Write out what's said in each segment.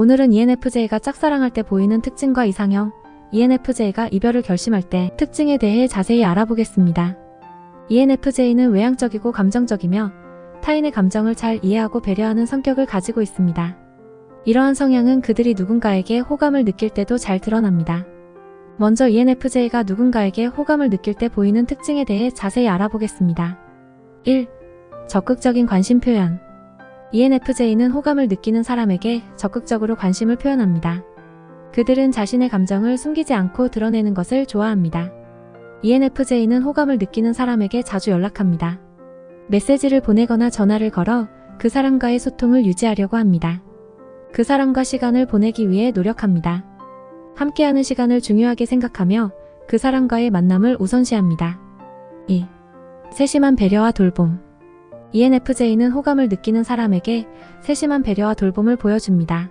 오늘은 ENFJ가 짝사랑할 때 보이는 특징과 이상형, ENFJ가 이별을 결심할 때 특징에 대해 자세히 알아보겠습니다. ENFJ는 외향적이고 감정적이며 타인의 감정을 잘 이해하고 배려하는 성격을 가지고 있습니다. 이러한 성향은 그들이 누군가에게 호감을 느낄 때도 잘 드러납니다. 먼저 ENFJ가 누군가에게 호감을 느낄 때 보이는 특징에 대해 자세히 알아보겠습니다. 1. 적극적인 관심 표현. ENFJ는 호감을 느끼는 사람에게 적극적으로 관심을 표현합니다. 그들은 자신의 감정을 숨기지 않고 드러내는 것을 좋아합니다. ENFJ는 호감을 느끼는 사람에게 자주 연락합니다. 메시지를 보내거나 전화를 걸어 그 사람과의 소통을 유지하려고 합니다. 그 사람과 시간을 보내기 위해 노력합니다. 함께하는 시간을 중요하게 생각하며 그 사람과의 만남을 우선시합니다. 2. 세심한 배려와 돌봄. ENFJ는 호감을 느끼는 사람에게 세심한 배려와 돌봄을 보여줍니다.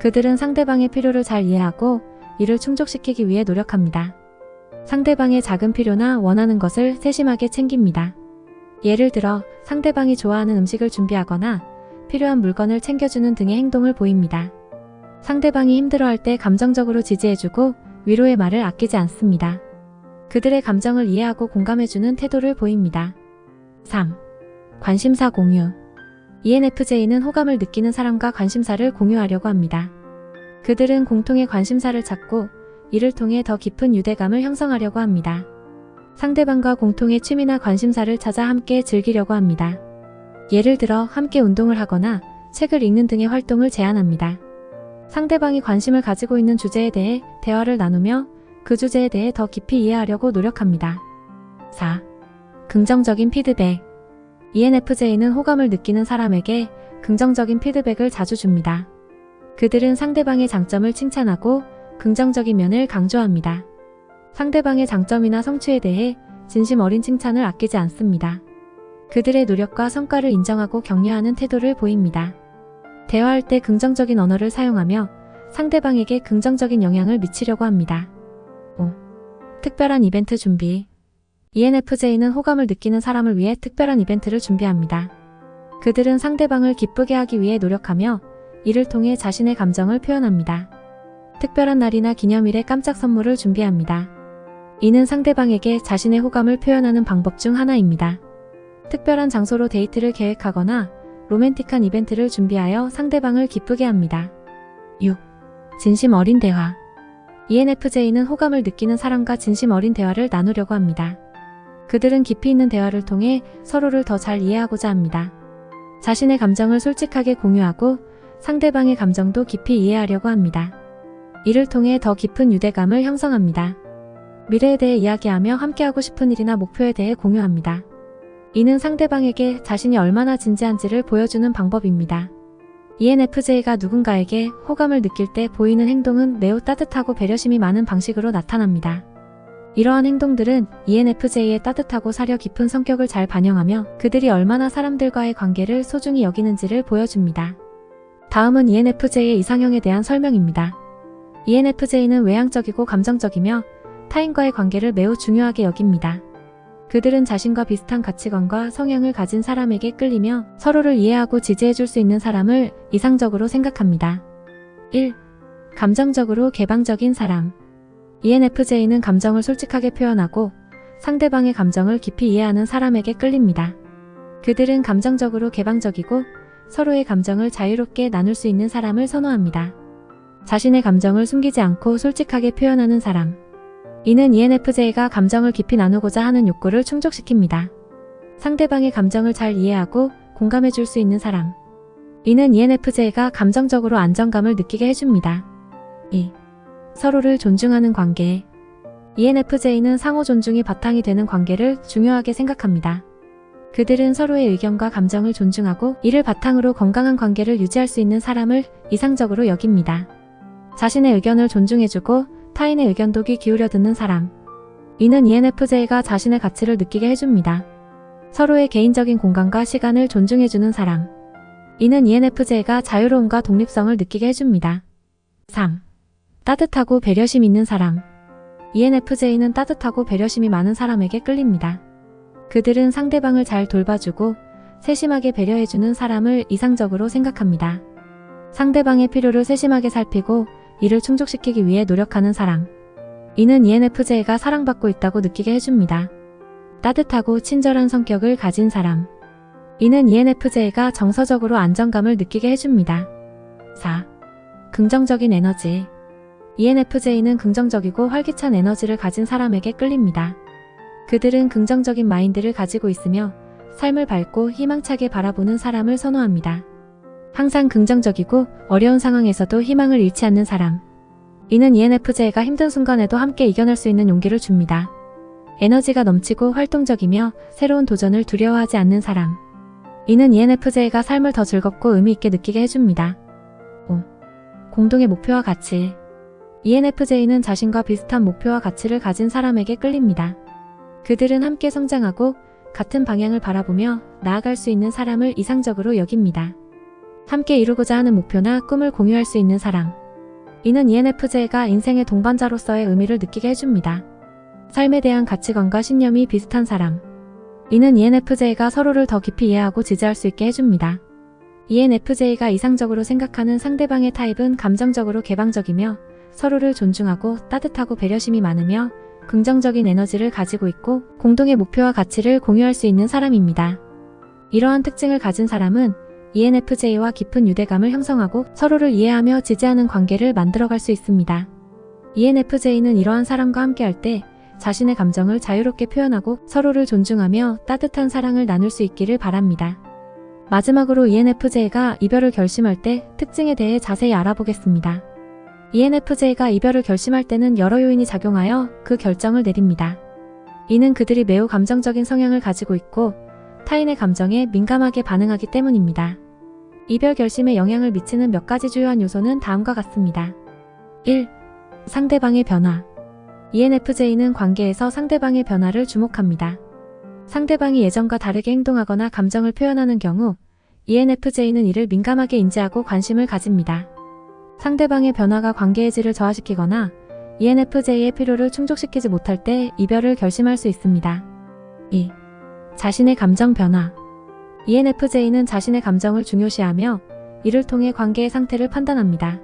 그들은 상대방의 필요를 잘 이해하고 이를 충족시키기 위해 노력합니다. 상대방의 작은 필요나 원하는 것을 세심하게 챙깁니다. 예를 들어 상대방이 좋아하는 음식을 준비하거나 필요한 물건을 챙겨주는 등의 행동을 보입니다. 상대방이 힘들어할 때 감정적으로 지지해주고 위로의 말을 아끼지 않습니다. 그들의 감정을 이해하고 공감해주는 태도를 보입니다. 3. 관심사 공유. ENFJ는 호감을 느끼는 사람과 관심사를 공유하려고 합니다. 그들은 공통의 관심사를 찾고 이를 통해 더 깊은 유대감을 형성하려고 합니다. 상대방과 공통의 취미나 관심사를 찾아 함께 즐기려고 합니다. 예를 들어 함께 운동을 하거나 책을 읽는 등의 활동을 제안합니다. 상대방이 관심을 가지고 있는 주제에 대해 대화를 나누며 그 주제에 대해 더 깊이 이해하려고 노력합니다. 4. 긍정적인 피드백. ENFJ는 호감을 느끼는 사람에게 긍정적인 피드백을 자주 줍니다. 그들은 상대방의 장점을 칭찬하고 긍정적인 면을 강조합니다. 상대방의 장점이나 성취에 대해 진심 어린 칭찬을 아끼지 않습니다. 그들의 노력과 성과를 인정하고 격려하는 태도를 보입니다. 대화할 때 긍정적인 언어를 사용하며 상대방에게 긍정적인 영향을 미치려고 합니다. 5. 특별한 이벤트 준비. ENFJ는 호감을 느끼는 사람을 위해 특별한 이벤트를 준비합니다. 그들은 상대방을 기쁘게 하기 위해 노력하며 이를 통해 자신의 감정을 표현합니다. 특별한 날이나 기념일에 깜짝 선물을 준비합니다. 이는 상대방에게 자신의 호감을 표현하는 방법 중 하나입니다. 특별한 장소로 데이트를 계획하거나 로맨틱한 이벤트를 준비하여 상대방을 기쁘게 합니다. 6. 진심 어린 대화. ENFJ는 호감을 느끼는 사람과 진심 어린 대화를 나누려고 합니다. 그들은 깊이 있는 대화를 통해 서로를 더 잘 이해하고자 합니다. 자신의 감정을 솔직하게 공유하고 상대방의 감정도 깊이 이해하려고 합니다. 이를 통해 더 깊은 유대감을 형성합니다. 미래에 대해 이야기하며 함께하고 싶은 일이나 목표에 대해 공유합니다. 이는 상대방에게 자신이 얼마나 진지한지를 보여주는 방법입니다. ENFJ가 누군가에게 호감을 느낄 때 보이는 행동은 매우 따뜻하고 배려심이 많은 방식으로 나타납니다. 이러한 행동들은 ENFJ의 따뜻하고 사려 깊은 성격을 잘 반영하며 그들이 얼마나 사람들과의 관계를 소중히 여기는지를 보여줍니다. 다음은 ENFJ의 이상형에 대한 설명입니다. ENFJ는 외향적이고 감정적이며 타인과의 관계를 매우 중요하게 여깁니다. 그들은 자신과 비슷한 가치관과 성향을 가진 사람에게 끌리며 서로를 이해하고 지지해줄 수 있는 사람을 이상적으로 생각합니다. 1. 감정적으로 개방적인 사람. ENFJ는 감정을 솔직하게 표현하고 상대방의 감정을 깊이 이해하는 사람에게 끌립니다. 그들은 감정적으로 개방적이고 서로의 감정을 자유롭게 나눌 수 있는 사람을 선호합니다. 자신의 감정을 숨기지 않고 솔직하게 표현하는 사람. 이는 ENFJ가 감정을 깊이 나누고자 하는 욕구를 충족시킵니다. 상대방의 감정을 잘 이해하고 공감해 줄 수 있는 사람. 이는 ENFJ가 감정적으로 안정감을 느끼게 해줍니다. 2. 서로를 존중하는 관계. ENFJ는 상호 존중이 바탕이 되는 관계를 중요하게 생각합니다. 그들은 서로의 의견과 감정을 존중하고 이를 바탕으로 건강한 관계를 유지할 수 있는 사람을 이상적으로 여깁니다. 자신의 의견을 존중해주고 타인의 의견도 귀 기울여 듣는 사람. 이는 ENFJ가 자신의 가치를 느끼게 해줍니다. 서로의 개인적인 공간과 시간을 존중해주는 사람. 이는 ENFJ가 자유로움과 독립성을 느끼게 해줍니다. 3. 따뜻하고 배려심 있는 사람. ENFJ는 따뜻하고 배려심이 많은 사람에게 끌립니다. 그들은 상대방을 잘 돌봐주고 세심하게 배려해주는 사람을 이상적으로 생각합니다. 상대방의 필요를 세심하게 살피고 이를 충족시키기 위해 노력하는 사람. 이는 ENFJ가 사랑받고 있다고 느끼게 해줍니다. 따뜻하고 친절한 성격을 가진 사람. 이는 ENFJ가 정서적으로 안정감을 느끼게 해줍니다. 4. 긍정적인 에너지. ENFJ는 긍정적이고 활기찬 에너지를 가진 사람에게 끌립니다. 그들은 긍정적인 마인드를 가지고 있으며 삶을 밝고 희망차게 바라보는 사람을 선호합니다. 항상 긍정적이고 어려운 상황에서도 희망을 잃지 않는 사람. 이는 ENFJ가 힘든 순간에도 함께 이겨낼 수 있는 용기를 줍니다. 에너지가 넘치고 활동적이며 새로운 도전을 두려워하지 않는 사람. 이는 ENFJ가 삶을 더 즐겁고 의미 있게 느끼게 해줍니다. 5. 공동의 목표와 가치. ENFJ는 자신과 비슷한 목표와 가치를 가진 사람에게 끌립니다. 그들은 함께 성장하고 같은 방향을 바라보며 나아갈 수 있는 사람을 이상적으로 여깁니다. 함께 이루고자 하는 목표나 꿈을 공유할 수 있는 사람. 이는 ENFJ가 인생의 동반자로서의 의미를 느끼게 해줍니다. 삶에 대한 가치관과 신념이 비슷한 사람. 이는 ENFJ가 서로를 더 깊이 이해하고 지지할 수 있게 해줍니다. ENFJ가 이상적으로 생각하는 상대방의 타입은 감정적으로 개방적이며 서로를 존중하고 따뜻하고 배려심이 많으며 긍정적인 에너지를 가지고 있고 공동의 목표와 가치를 공유할 수 있는 사람입니다. 이러한 특징을 가진 사람은 ENFJ와 깊은 유대감을 형성하고 서로를 이해하며 지지하는 관계를 만들어갈 수 있습니다. ENFJ는 이러한 사람과 함께할 때 자신의 감정을 자유롭게 표현하고 서로를 존중하며 따뜻한 사랑을 나눌 수 있기를 바랍니다. 마지막으로 ENFJ가 이별을 결심할 때 특징에 대해 자세히 알아보겠습니다. ENFJ가 이별을 결심할 때는 여러 요인이 작용하여 그 결정을 내립니다. 이는 그들이 매우 감정적인 성향을 가지고 있고 타인의 감정에 민감하게 반응하기 때문입니다. 이별 결심에 영향을 미치는 몇 가지 주요한 요소는 다음과 같습니다. 1. 상대방의 변화. ENFJ는 관계에서 상대방의 변화를 주목합니다. 상대방이 예전과 다르게 행동하거나 감정을 표현하는 경우 ENFJ는 이를 민감하게 인지하고 관심을 가집니다. 상대방의 변화가 관계의 질을 저하시키거나 ENFJ의 필요를 충족시키지 못할 때 이별을 결심할 수 있습니다. 2. 자신의 감정 변화. ENFJ는 자신의 감정을 중요시하며 이를 통해 관계의 상태를 판단합니다.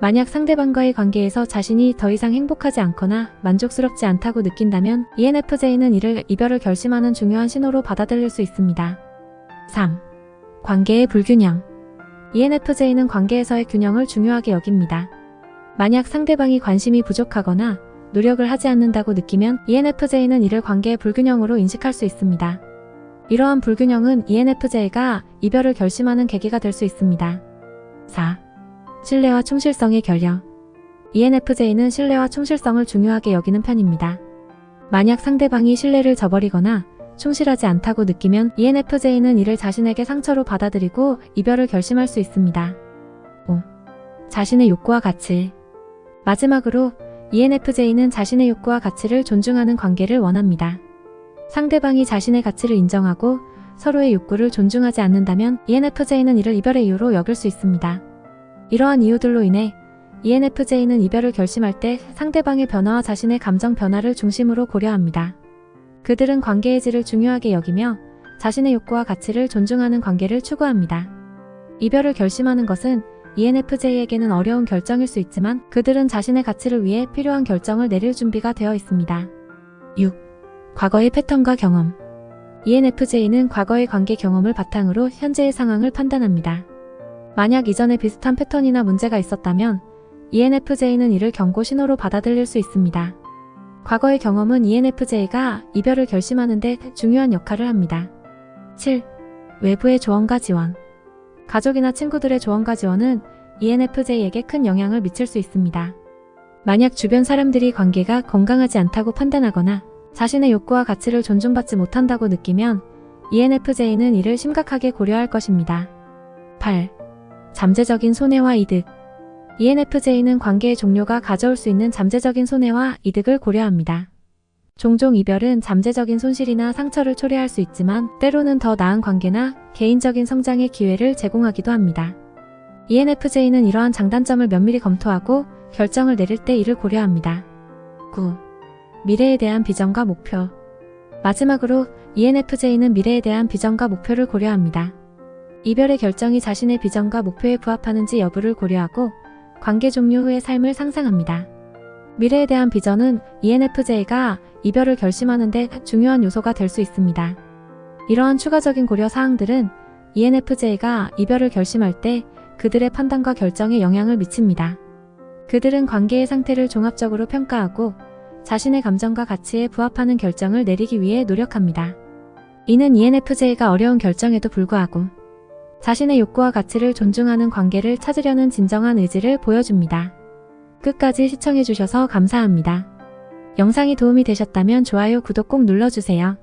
만약 상대방과의 관계에서 자신이 더 이상 행복하지 않거나 만족스럽지 않다고 느낀다면 ENFJ는 이를 이별을 결심하는 중요한 신호로 받아들일 수 있습니다. 3. 관계의 불균형. ENFJ는 관계에서의 균형을 중요하게 여깁니다. 만약 상대방이 관심이 부족하거나 노력을 하지 않는다고 느끼면 ENFJ는 이를 관계의 불균형으로 인식할 수 있습니다. 이러한 불균형은 ENFJ가 이별을 결심하는 계기가 될 수 있습니다. 4. 신뢰와 충실성의 결여. ENFJ는 신뢰와 충실성을 중요하게 여기는 편입니다. 만약 상대방이 신뢰를 저버리거나 충실하지 않다고 느끼면 ENFJ는 이를 자신에게 상처로 받아들이고 이별을 결심할 수 있습니다. 5. 자신의 욕구와 가치. 마지막으로 ENFJ는 자신의 욕구와 가치를 존중하는 관계를 원합니다. 상대방이 자신의 가치를 인정하고 서로의 욕구를 존중하지 않는다면 ENFJ는 이를 이별의 이유로 여길 수 있습니다. 이러한 이유들로 인해 ENFJ는 이별을 결심할 때 상대방의 변화와 자신의 감정 변화를 중심으로 고려합니다. 그들은 관계의 질을 중요하게 여기며 자신의 욕구와 가치를 존중하는 관계를 추구합니다. 이별을 결심하는 것은 ENFJ에게는 어려운 결정일 수 있지만 그들은 자신의 가치를 위해 필요한 결정을 내릴 준비가 되어 있습니다. 6. 과거의 패턴과 경험. ENFJ는 과거의 관계 경험을 바탕으로 현재의 상황을 판단합니다. 만약 이전에 비슷한 패턴이나 문제가 있었다면 ENFJ는 이를 경고 신호로 받아들일 수 있습니다. 과거의 경험은 ENFJ가 이별을 결심하는 데 중요한 역할을 합니다. 7. 외부의 조언과 지원. 가족이나 친구들의 조언과 지원은 ENFJ에게 큰 영향을 미칠 수 있습니다. 만약 주변 사람들이 관계가 건강하지 않다고 판단하거나 자신의 욕구와 가치를 존중받지 못한다고 느끼면 ENFJ는 이를 심각하게 고려할 것입니다. 8. 잠재적인 손해와 이득. ENFJ는 관계의 종료가 가져올 수 있는 잠재적인 손해와 이득을 고려합니다. 종종 이별은 잠재적인 손실이나 상처를 초래할 수 있지만 때로는 더 나은 관계나 개인적인 성장의 기회를 제공하기도 합니다. ENFJ는 이러한 장단점을 면밀히 검토하고 결정을 내릴 때 이를 고려합니다. 9. 미래에 대한 비전과 목표. 마지막으로 ENFJ는 미래에 대한 비전과 목표를 고려합니다. 이별의 결정이 자신의 비전과 목표에 부합하는지 여부를 고려하고 관계 종료 후의 삶을 상상합니다. 미래에 대한 비전은 ENFJ가 이별을 결심하는 데 중요한 요소가 될 수 있습니다. 이러한 추가적인 고려 사항들은 ENFJ가 이별을 결심할 때 그들의 판단과 결정에 영향을 미칩니다. 그들은 관계의 상태를 종합적으로 평가하고 자신의 감정과 가치에 부합하는 결정을 내리기 위해 노력합니다. 이는 ENFJ가 어려운 결정에도 불구하고 자신의 욕구와 가치를 존중하는 관계를 찾으려는 진정한 의지를 보여줍니다. 끝까지 시청해주셔서 감사합니다. 영상이 도움이 되셨다면 좋아요, 구독 꼭 눌러주세요.